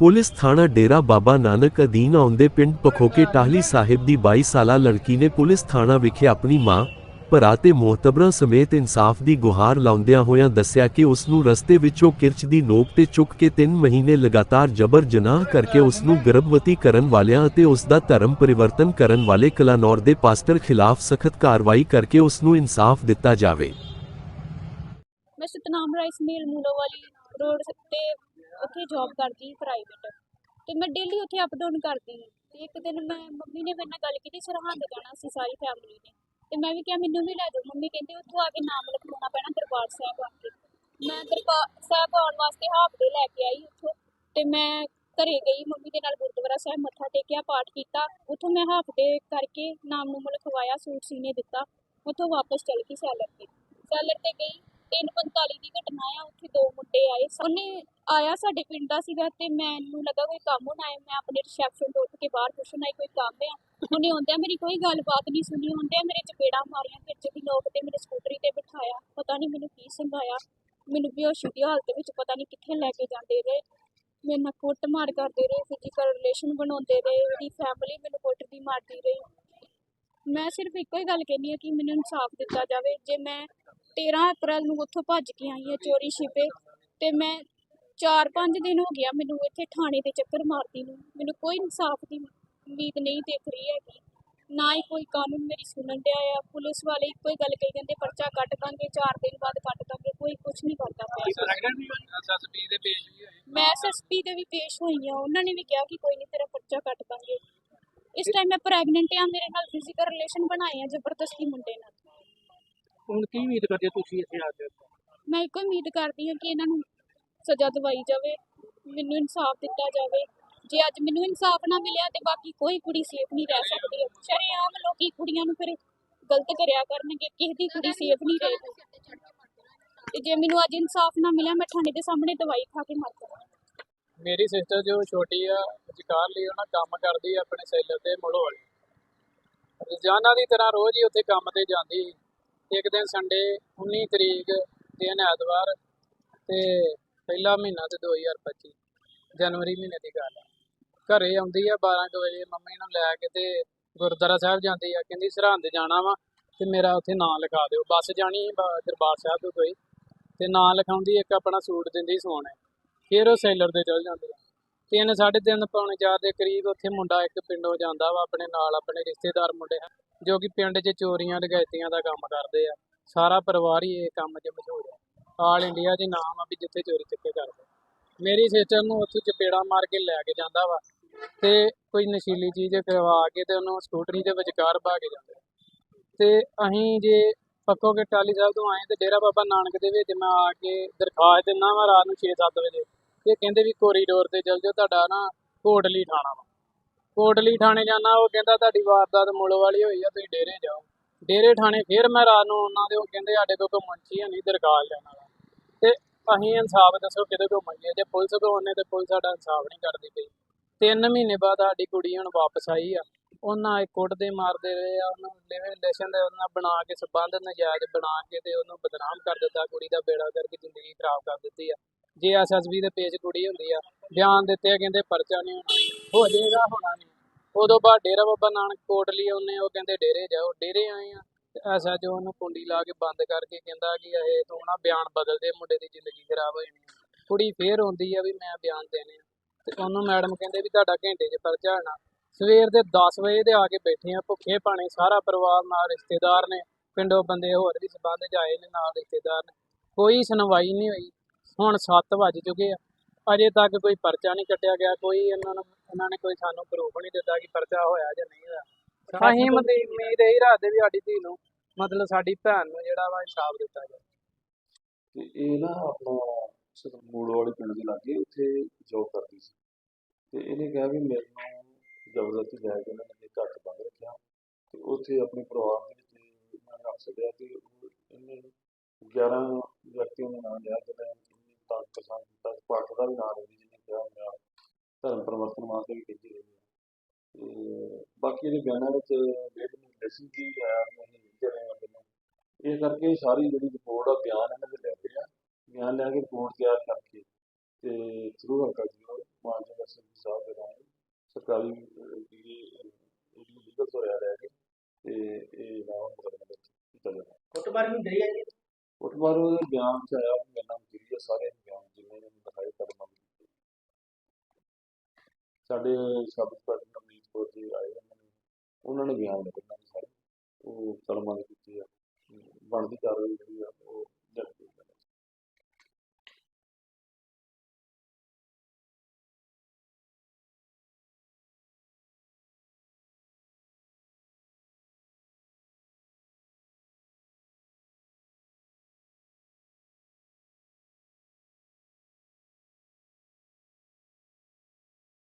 Police ਥਾਣਾ ਡੇਰਾ ਬਾਬਾ ਨਾਨਕ ਅਧੀਨ ਆਉਂਦੇ ਪਿੰਡ ਪਖੋਕੇ ਟਾਹਲੀ ਸਾਹਿਬ ਦੀ 22 ਸਾਲਾ ਲੜਕੀ ਨੇ ਪੁਲਿਸ ਥਾਣਾ ਵਿਖੇ ਆਪਣੀ ਮਾਂ, ਭਰਾ ਤੇ ਮੋਹਤਬਰਾਂ ਸਮੇਤ ਇਨਸਾਫ ਦੀ ਗੁਹਾਰ ਲਾਉਂਦਿਆਂ ਹੋਇਆਂ ਦੱਸਿਆ ਕਿ ਉਸ ਨੂੰ ਰਸਤੇ ਵਿੱਚੋਂ ਕਿਰਚ ਦੀ ਨੋਕ ਤੇ ਚੁੱਕ ਕੇ 3 ਮਹੀਨੇ ਲਗਾਤਾਰ ਜਬਰ ਜਨਾਹ ਕਰਕੇ ਉਸ ਨੂੰ ਗਰਭਵਤੀ ਕਰਨ ਵਾਲਿਆਂ ਅਤੇ ਉਸ ਦਾ ਧਰਮ ਪਰਿਵਰਤਨ ਕਰਨ ਵਾਲੇ ਕਲਾਨੌਰ ਦੇ ਪਾਸਟਰ ਖਿਲਾਫ ਸਖਤ ਕਾਰਵਾਈ ਕਰਕੇ ਉਸ ਨੂੰ ਇਨਸਾਫ ਦਿੱਤਾ ਜਾਵੇ। ਮੈਂ ਸਤਨਾਮ ਰਾਈਸ ਮਿਲ ਮੂਲੋ ਵਾਲੀ ਰੋਡ ਤੇ ਉੱਥੇ ਜੌਬ ਕਰਦੀ ਪ੍ਰਾਈਵੇਟ ਤੇ ਮੈਂ ਡੇਲੀ ਉੱਥੇ ਅਪ ਡਾਊਨ ਕਰਦੀ ਤੇ ਇੱਕ ਦਿਨ ਮੈਂ ਮੰਮੀ ਨੇ ਮੇਰੇ ਨਾਲ ਗੱਲ ਕੀਤੀ ਸਰਹੰਦ ਜਾਣਾ ਸੀ ਸਾਰੀ ਫੈਮਿਲੀ ਨੇ। ਤੇ ਮੈਂ ਵੀ ਕਿਹਾ, ਮੈਨੂੰ ਵੀ ਲੈ ਜਾਓ। ਮੰਮੀ ਕਹਿੰਦੇ, ਉੱਥੋਂ ਆ ਕੇ ਨਾਮ ਲਿਖਵਾਉਣਾ ਪੈਣਾ ਦਰਬਾਰ ਸਾਹਿਬ ਆ ਕੇ। ਮੈਂ ਦਰਬਾਰ ਸਾਹਿਬ ਆਉਣ ਵਾਸਤੇ ਹਾਫ ਡੇ ਲੈ ਕੇ ਆਈ ਉੱਥੋਂ। ਤੇ ਮੈਂ ਘਰੇ ਗਈ, ਮੰਮੀ ਦੇ ਨਾਲ ਗੁਰਦੁਆਰਾ ਸਾਹਿਬ ਮੱਥਾ ਟੇਕਿਆ, ਪਾਠ ਕੀਤਾ। ਉੱਥੋਂ ਮੈਂ ਹਾਫ ਡੇ ਕਰਕੇ ਨਾਮ ਨੂੰ ਲਿਖਵਾਇਆ, ਸੂਟ ਸੀਨੇ ਦਿੱਤਾ। ਉੱਥੋਂ ਵਾਪਸ ਚਲ ਗਈ ਸੈਲਰ ਤੇ। ਸੈਲਰ ਤੇ ਗਈ। 3:45 ਦੀ ਘਟਨਾ ਆ, ਉੱਥੇ ਦੋ ਮੁੰਡੇ ਆਏ। ਉਹਨੇ ਆਇਆ ਸਾਡੇ ਪਿੰਡ ਦਾ ਸੀਗਾ ਤੇ ਮੈਨੂੰ ਲੱਗਾ ਕੋਈ ਕੰਮ ਹੋਣਾ ਹੈ। ਮੈਂ ਆਪਣੇ ਰਿਸੈਪਸ਼ਨ ਤੋਂ ਉੱਠ ਕੇ ਬਾਹਰ ਪੁੱਛਣ ਕੋਈ ਕੰਮ ਆ? ਉਹਨੇ ਆਉਂਦਿਆਂ ਮੇਰੀ ਕੋਈ ਗੱਲਬਾਤ ਨਹੀਂ ਸੁਣੀ। ਹੁੰਦਿਆਂ ਮੇਰੇ ਚਪੇੜਾਂ ਮਾਰੀਆਂ, ਫਿਰ ਦੀ ਲੋਕ ਤੇ ਮੇਰੇ ਸਕੂਟਰੀ ਤੇ ਬਿਠਾਇਆ, ਪਤਾ ਨਹੀਂ ਮੈਨੂੰ ਕੀ ਸੰਭਾਇਆ। ਮੈਨੂੰ ਬੇਹੋਸ਼ੀ ਦੀ ਹਾਲਤ ਵਿੱਚ ਪਤਾ ਨਹੀਂ ਕਿੱਥੇ ਲੈ ਕੇ ਜਾਂਦੇ ਰਹੇ। ਮੇਰੇ ਨਾਲ ਕੁੱਟ ਮਾਰ ਕਰਦੇ ਰਹੇ ਫਿਜ਼ੀਕਲ ਰਿਲੇਸ਼ਨ ਬਣਾਉਂਦੇ ਰਹੇ, ਉਹਦੀ ਫੈਮਿਲੀ ਮੈਨੂੰ ਕੁੱਟਦੀ ਮਾਰਦੀ ਰਹੀ। ਮੈਂ ਸਿਰਫ ਇੱਕੋ ਹੀ ਗੱਲ ਕਹਿੰਦੀ ਹਾਂ ਕਿ ਮੈਨੂੰ ਇਨਸਾਫ ਦਿੱਤਾ ਜਾਵੇ। ਜੇ ਮੈਂ 13 ਅਪ੍ਰੈਲ ਨੂੰ ਉੱਥੋਂ ਭੱਜ ਕੇ ਆਈ ਹਾਂ ਚੋਰੀ ਛਿਪੇ ਤੇ ਮੈਂ 4-5 ਦਿਨ ਹੋ ਗਿਆ ਮੈਨੂੰ ਇੱਥੇ ਥਾਣੇ ਦੇ ਚੱਕਰ ਮਾਰਦੀ ਨੂੰ। ਮੈਨੂੰ ਕੋਈ ਇਨਸਾਫ ਦੀ ਉਮੀਦ ਨਹੀਂ ਦਿਖ ਰਹੀ ਹੈਗੀ। ਨਾ ਹੀ ਕੋਈ ਕਾਨੂੰਨ ਮੇਰੀ ਸੁਣਨ ਡਿਆ ਆ। ਪੁਲਿਸ ਵਾਲੇ ਇੱਕੋ ਹੀ ਗੱਲ ਕਹੀ ਜਾਂਦੇ ਪਰਚਾ ਕੱਟ ਦਾਂਗੇ 4 ਦਿਨ ਬਾਅਦ ਕੱਟ ਦਾਂਗੇ ਕੋਈ ਕੁਝ ਨਹੀਂ ਕਰਦਾ ਪਿਆ। ਐਸਐਸਪੀ ਦੇ ਪੇਸ਼ ਵੀ ਹੋਏ? ਮੈਂ ਐਸਐਸਪੀ ਦੇ ਵੀ ਪੇਸ਼ ਹੋਈ ਆ। ਉਹਨਾਂ ਨੇ ਵੀ ਕਿਹਾ ਕਿ ਕੋਈ ਨਹੀਂ ਤੇਰਾ ਪਰਚਾ ਕੱਟ ਦਾਂਗੇ। ਇਸ ਟਾਈਮ ਮੈਂ ਪ੍ਰੈਗਨੈਂਟ ਆ ਮੇਰੇ ਨਾਲ ਫਿਜ਼ੀਕਲ ਰਿਲੇਸ਼ਨ ਬਣਾਏ ਆ ਜ਼ਬਰਦਸਤੀ ਮੁੰਡੇ ਨਾਲ। ਹੁਣ ਕੀ ਉਮੀਦ ਕਰਦੇ ਹੋ ਤੁਸੀਂ ਇੱਥੇ ਆ ਕੇ? ਮੈਂ ਇੱਕੋ ਉਮੀਦ ਕਰਦੀ ਹਾਂ ਕਿ ਇਹਨਾਂ ਨੂੰ ਸਜ਼ਾ ਦਿਵਾਈ ਜਾਵੇ ਮੈਨੂੰ ਇਨਸਾਫ ਦਿੱਤਾ ਜਾਵੇ। ਜੇ ਅੱਜ ਮੈਨੂੰ ਇਨਸਾਫ ਨਾ ਮਿਲਿਆ ਤੇ ਬਾਕੀ ਕੋਈ ਕੁੜੀ ਸੇਫ ਨਹੀਂ ਰਹਿ ਸਕਦੀ। ਸ਼ਰੇਆਮ ਲੋਕੀ ਕੁੜੀਆਂ ਨੂੰ ਫਿਰ ਗਲਤ ਕਰਿਆ ਕਰਨਗੇ ਕਿਸੇ ਦੀ ਕੁੜੀ ਸੇਫ ਨਹੀਂ ਰਹੇਗੀ। ਤੇ ਜੇ ਮੈਨੂੰ ਅੱਜ ਇਨਸਾਫ ਨਾ ਮਿਲਿਆ ਮੈਂ ਥਾਣੇ ਦੇ ਸਾਹਮਣੇ ਦਵਾਈ ਖਾ ਕੇ ਮਰ ਜਾਵਾਂ। ਮੇਰੀ ਸਿਸਟਰ ਜੋ ਛੋਟੀ ਆ ਜਕਾਰ ਲਈ ਉਹਨਾਂ ਕੰਮ ਕਰਦੀ ਆ ਆਪਣੇ ਸੈਲਰ ਤੇ ਮੁੜੋ ਵਾਲੀ ਰੋਜ਼ਾਨਾ ਦੀ ਤਰ੍ਹਾਂ ਰੋਜ਼ ਹੀ ਉੱਥੇ ਕੰਮ ਤੇ ਜਾਂਦੀ। ਸੀ। ਇੱਕ ਦਿਨ ਸੰਡੇ 19 ਤਰੀਕ ਦਿਨ ਐਤਵਾਰ ਤੇ ਪਹਿਲਾ ਮਹੀਨਾ ਤੇ 2025 ਜਨਵਰੀ ਮਹੀਨੇ ਦੀ ਗੱਲ ਆ ਘਰੇ ਆਉਂਦੀ ਆ 12 ਕੁ ਵਜੇ, ਮੰਮੀ ਨੂੰ ਲੈ ਕੇ ਤੇ ਗੁਰਦੁਆਰਾ ਸਾਹਿਬ ਜਾਂਦੀ ਆ, ਕਹਿੰਦੀ ਸਰਹੰਦ ਜਾਣਾ ਵਾ ਤੇ ਮੇਰਾ ਉੱਥੇ ਨਾਂ ਲਿਖਾ ਦਿਓ। ਬੱਸ ਜਾਣੀ ਸੀ ਦਰਬਾਰ ਸਾਹਿਬ ਤੋਂ ਕੋਈ ਤੇ ਨਾਂ ਲਿਖਾਉਂਦੀ, ਇੱਕ ਆਪਣਾ ਸੂਟ ਦਿੰਦੀ ਸੋਨੇ ਫਿਰ ਉਹ ਸੈਲਰ ਦੇ ਚਲ ਜਾਂਦੇ ਆ। ਤਿੰਨ ਸਾਢੇ ਤਿੰਨ, ਪੌਣੇ ਚਾਰ ਦੇ ਕਰੀਬ ਉੱਥੇ ਮੁੰਡਾ ਇੱਕ ਪਿੰਡੋਂ ਜਾਂਦਾ ਵਾ, ਆਪਣੇ ਨਾਲ ਆਪਣੇ ਰਿਸ਼ਤੇਦਾਰ ਮੁੰਡੇ ਹਨ। ਜੋ ਕਿ ਪਿੰਡ 'ਚ ਚੋਰੀਆਂ, ਡਕੈਤੀਆਂ ਦਾ ਕੰਮ ਕਰਦੇ ਆ। ਸਾਰਾ ਪਰਿਵਾਰ ਹੀ ਇਹ ਕੰਮ 'ਚ ਮਸ਼ਹੂਰ ਆ। ਆਲ ਇੰਡੀਆ 'ਚ ਨਾਮ ਆ ਵੀ ਜਿੱਥੇ ਚੋਰੀ ਚੱਕੇ ਕਰਦੇ ਮੇਰੀ ਸਿਸਟਰ ਨੂੰ ਉੱਥੋਂ ਚਪੇੜਾ ਮਾਰ ਕੇ ਲੈ ਕੇ ਜਾਂਦਾ ਵਾ ਤੇ ਕੋਈ ਨਸ਼ੀਲੀ ਚੀਜ਼ ਕਰਵਾ ਕੇ ਤੇ ਉਹਨੂੰ ਸਕੂਟਰੀ ਦੇ ਵਿਚਕਾਰ ਬਾ ਕੇ ਜਾਂਦੇ। ਤੇ ਅਸੀਂ ਜੇ ਪੱਕੋ ਕੇ ਟਾਲੀ ਸਾਹਿਬ ਤੋਂ ਆਏ ਤੇ ਡੇਰਾ ਬਾਬਾ ਨਾਨਕ ਦੇ ਵਿੱਚ ਮੈਂ ਆ ਕੇ ਦਰਖਾਸਤ ਦਿੰਦਾ ਵਾ ਰਾਤ ਨੂੰ 6-7 ਵਜੇ। ਤੇ ਕਹਿੰਦੇ ਵੀ ਕੋਰੀਡੋਰ ਤੇ ਚਲ ਜਾਓ, ਤੁਹਾਡਾ ਨਾ ਕੋਟਲੀ ਥਾਣਾ ਵਾ। ਕੋਟਲੀ ਥਾਣੇ ਜਾਣਾ ਉਹ ਕਹਿੰਦਾ ਤੁਹਾਡੀ ਵਾਰਦਾਤ ਮੁੱਲ ਵਾਲੀ ਹੋਈ ਆ ਤੁਸੀਂ ਡੇਰੇ ਜਾਓ। ਡੇਰੇ ਥਾਣੇ ਫਿਰ ਮੈਂ ਰਾਤ ਨੂੰ ਉਹਨਾਂ ਦੇ ਉਹ ਕਹਿੰਦੇ ਸਾਡੇ ਕੋਲ ਕੋਈ ਮੁੰਸ਼ੀ ਨਹੀਂ ਦਰਖਾਸਤ ਲੈਣ ਵਾਲਾ ਤੇ ਅਸੀਂ ਇਨਸਾਫ ਦੱਸੋ ਕਿਹਦੇ ਕੋਲ ਮੰਗੀਏ ਜੇ ਪੁਲਿਸ ਕੋਲ ਉਹਨੇ ਤੇ ਪੁਲਿਸ ਸਾਡਾ ਇਨਸਾਫ ਨਹੀਂ ਕਰਦੀ ਪਈ। ਤਿੰਨ ਮਹੀਨੇ ਬਾਅਦ ਸਾਡੀ ਕੁੜੀ ਹੁਣ ਵਾਪਸ ਆਈ ਆ। ਉਹਨਾਂ ਇਹ ਕੁੱਟਦੇ ਮਾਰਦੇ ਰਹੇ ਆ ਉਹਨੂੰ ਲਿਵਿੰਗ ਰਿਲੇਸ਼ਨ ਦੇ ਉਹਨਾਂ ਬਣਾ ਕੇ ਸਬੰਧ ਨਜਾਇਜ਼ ਬਣਾ ਕੇ ਤੇ ਉਹਨੂੰ ਬਦਨਾਮ ਕਰ ਦਿੱਤਾ ਕੁੜੀ ਦਾ ਬੇੜਾ ਕਰਕੇ ਜ਼ਿੰਦਗੀ ਖਰਾਬ ਕਰ ਦਿੱਤੀ ਆ। ਜੇ ਐਸਐਸਬੀ ਦੇ ਪੇਜ ਕੁੜੀ ਹੁੰਦੀ ਆ ਬਿਆਨ ਦਿੱਤੇ ਆ, ਕਹਿੰਦੇ ਪਰਚਾ ਨਹੀਂ ਹੋਣਾ। ਹੋ ਜਾਏਗਾ, ਹੋਣਾ ਨਹੀਂ। ਉਦੋਂ ਬਾਅਦ ਡੇਰਾ ਬਾਬਾ ਨਾਨਕ ਕੋਟਲੀ ਉਹਨੇ, ਉਹ ਕਹਿੰਦੇ ਡੇਰੇ ਜਾਓ। ਡੇਰੇ ਆਏ ਆ ਐਸਾ ਜੋ ਉਹਨੂੰ ਕੁੰਡੀ ਲਾ ਕੇ ਬੰਦ ਕਰਕੇ ਕਹਿੰਦਾ ਕਿ ਇਹ ਤੂੰ ਨਾ ਬਿਆਨ ਬਦਲ ਦੇ ਮੁੰਡੇ ਦੀ ਜ਼ਿੰਦਗੀ ਖਰਾਬ ਹੋ ਜਾਣੀ ਆ। ਕੁੜੀ ਫੇਰ ਹੁੰਦੀ ਆ ਵੀ ਮੈਂ ਬਿਆਨ ਦੇਣੇ ਆ। ਤੇ ਉਹਨੂੰ ਮੈਡਮ ਕਹਿੰਦੇ ਵੀ ਤੁਹਾਡਾ ਘੰਟੇ 'ਚ ਪਰਚਾ ਹੋਣਾ ਸਵੇਰ ਦੇ 10 ਵਜੇ ਦੇ ਆ ਕੇ ਬੈਠੇ ਆ, ਭੁੱਖੇ ਪਾਣੀ ਸਾਰਾ ਪਰਿਵਾਰ ਨਾਲ ਰਿਸ਼ਤੇਦਾਰ ਨੇ, ਪਿੰਡੋਂ ਬੰਦੇ ਹੋਰ ਵੀ ਸਬੰਧ ਜਾਏ ਨੇ ਨਾਲ ਰਿਸ਼ਤੇਦਾਰ ਨੇ। ਕੋਈ ਸੁਣਵਾਈ ਨਹੀਂ ਹੋਈ। ਹੁਣ 7 ਵੱਜ ਚੁੱਕੇ ਆ। ਅਜੇ ਤੱਕ ਕੋਈ ਪਰਚਾ ਨਹੀਂ ਕੱਟਿਆ ਗਿਆ ਕੋਈ ਇਹਨਾਂ ਨੂੰ ਇਹਨਾਂ ਨੇ ਕੋਈ ਸਾਨੂੰ ਪ੍ਰੂਫ ਨਹੀਂ ਦਿੱਤਾ ਕਿ ਪਰਚਾ ਹੋਇਆ ਜਾਂ ਨਹੀਂ ਹੋਇਆ। ਅਸੀਂ ਮਤਲਬ ਉਮੀਦ ਇਹੀ ਰੱਖਦੇ ਵੀ ਸਾਡੀ ਧੀ ਨੂੰ ਮਤਲਬ ਸਾਡੀ ਭੈਣ ਨੂੰ ਜਿਹੜਾ ਵਾ ਇਨਸਾਫ ਦਿੱਤਾ ਜਾਵੇ। ਤੇ ਇਹ ਨਾ ਆਪਣਾ ਸਿਰ ਮੂਲ ਵਾਲੇ ਪਿੰਡ ਦੇ ਲਾਗੇ ਉੱਥੇ ਜੋਬ ਕਰਦੀ ਸੀ। ਤੇ ਇਹਨੇ ਕਿਹਾ ਵੀ ਮੇਰੇ ਨੂੰ ਜ਼ਬਰਦਸਤੀ ਲੈ ਕੇ ਇਹਨਾਂ ਨੇ ਮੇਰੇ ਘਰ ਬੰਦ ਰੱਖਿਆ। ਤੇ ਉੱਥੇ ਆਪਣੇ ਪਰਿਵਾਰ ਦੇ ਵਿੱਚ ਮੈਂ ਰੱਖ ਛੱਡਿਆ ਤੇ ਉਹ ਇਹਨੇ 11 ਵਿਅਕਤੀਆਂ ਦੇ ਨਾਮ ਲਿਆ ਜਿਹਨੇ ਤੱਕ ਪਸੰਦ ਕੀਤਾ ਪਾਠ ਦਾ ਵੀ ਨਾਮ ਲੈਂਦੀ ਜਿਹਨੇ ਕਿਹਾ ਮੈਂ ਧਰਮ ਪਰਿਵਰਤਨ ਵਾਸਤੇ ਵੀ ਕਹਿੰਦੀ ਰਹੀ ਤੇ ਬਾਕੀ ਇਹਦੇ ਬਿਆਨਾਂ ਵਿੱਚ ਡੇਢ ਮਹੀਨੇ ਸੀ ਕੀ ਆਇਆ ਨਹੀਂ ਲਿਖਦੇ ਰਹੇ ਬੰਦੇ ਨੇ। ਇਹ ਕਰਕੇ ਸਾਰੀ ਜਿਹੜੀ ਰਿਪੋਰਟ ਆ ਬਿਆਨ ਇਹਨਾਂ ਦੇ ਲੈ ਲਏ ਆ। ਬਿਆਨ ਲੈ ਕੇ ਰਿਪੋਰਟ ਤਿਆਰ ਕਰਕੇ ਤੇ ਥਰੂ ਹਲਕਾ ਜੀ ਮਾਨਯੋਗ ਐਸਐਸਪੀ ਸਾਹਿਬ ਦੇ ਰਾਹੀਂ ਸਰਕਾਰੀ ਡੀਏ ਇਹ ਲੀਗਲ ਤੋਂ ਰਿਹਾ ਰਹਿ ਕੇ ਤੇ ਇਹ ਨਾਮ ਮੁਕਦਮੇ ਵਿੱਚ ਕੀਤਾ ਜਾਣਾ ਕੁੱਟਮਾਰ ਡਰੀ ਹੈ ਜੀ। ਉਤਮਾਰ ਉਹਦੇ ਬਿਆਨ ਚ ਆਇਆ ਮੇਰੇ ਨਾਲ ਗਿਰੀ ਸਾਰੇ ਬਿਆਨ ਜਿੰਨੇ ਨੇ ਦਿਖਾਏ ਕਰ ਮੰਗ ਕੀਤੀ ਸਾਡੇ ਸਬ ਇੰਸਪੈਕਟਰ ਨਵਨੀਤ ਕੌਰ ਜੀ ਆਏ ਉਹਨਾਂ ਨੇ ਉਹਨਾਂ ਨੇ ਬਿਆਨ ਲਿਖੇ ਸਾਰੇ। ਉਹ ਕਲਮਾਂ ਦੀ ਕੀਤੀ ਆ। ਬਣਦੀ ਕਾਰਵਾਈ ਜਿਹੜੀ ਆ, ਉਹ